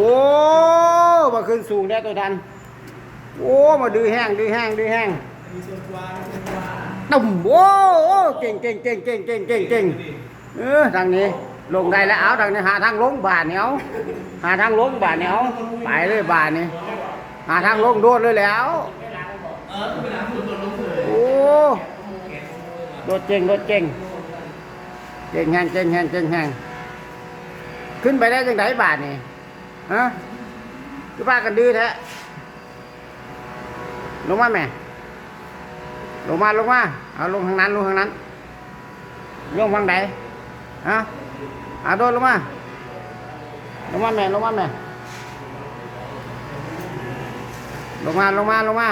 โอ้มาขึ้นสูงได้ตัวดัน โอ้มาดื้อแห้งดื้อแห้งดื้อแห้งตุ่มโอ้โอ้เก่งเก่งเก่งเก่งเก่งเก่งเก่งเออทางนี้ ลงได้แล้วเอาทางนี้หาทางลงบาทเนี่ยเอาหาทางลงบาทเนี่ยเอาไปเลยบาทนี่หาทางลงโดดเลยแล้วโอ้โดดเก่งโดดเก่งเก่งแห้งเก่งแห้งเก่งแห้งขึ้นไปได้จังไดบาทนี่ ฮะคือพากันดื้อแท้ลงมาแม่ ลงมาลงมาเอาลงทางนั้นลงทางนั้นลงทางไหนฮะเอาโดดลงมาลงมาแม่ลงมาแม่ลงมาลงมาลงมา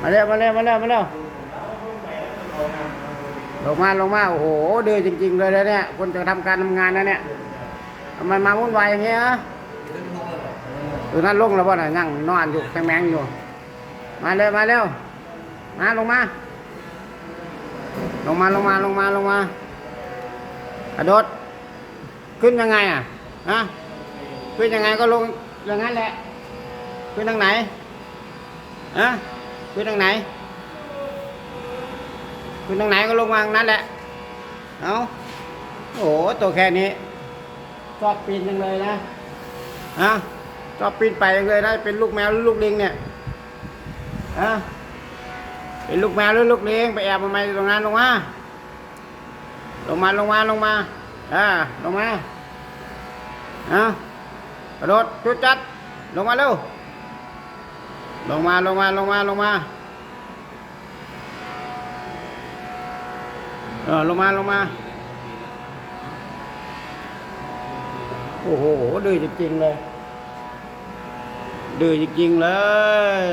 มาเร็วมาเร็วมาเร็วมาเร็วลงมาลงมาโอ้โหเดือจริง ๆ เลยนะเนี่ยคนจะทำการทำงานนะเนี่ย ทำไมมาวุ่นวายอย่างเงี้ยฮะตัวนั้นลงแล้วบ่น่ะนั่งนอนอยู่แข็งแมงอยู่ มาเร็วมาเร็วมาลงมา ลงมาลงมาลงมาลงมากระโดด ขึ้นยังไงอะฮะขึ้นยังไงก็ลงอย่างนั้นแหละ ขึ้นทางไหนฮะขึ้นทางไหนขึ้นทางไหนก็ลงมาทางนั้นแหละ เอาโอ้โหตัวแค่นี้ ชอบปีนจังเลยนะฮะชอบปีนไปจังเลยนะเป็นลูกแมวหรือลูกลิงเนี่ยฮะเป็นลูกแมวหรือลูกลี้ยงไปแอบทำไมตรงนั้นลงมาลงมาลงมาลงมาอ่าลงมาอะกระโดดจุดจัด ลงมาเร็วลงมาลงมาลงมาลงมาเออลงมาลงมา โอ้โหดื้อจริงๆเลยดื้อจริงๆเลย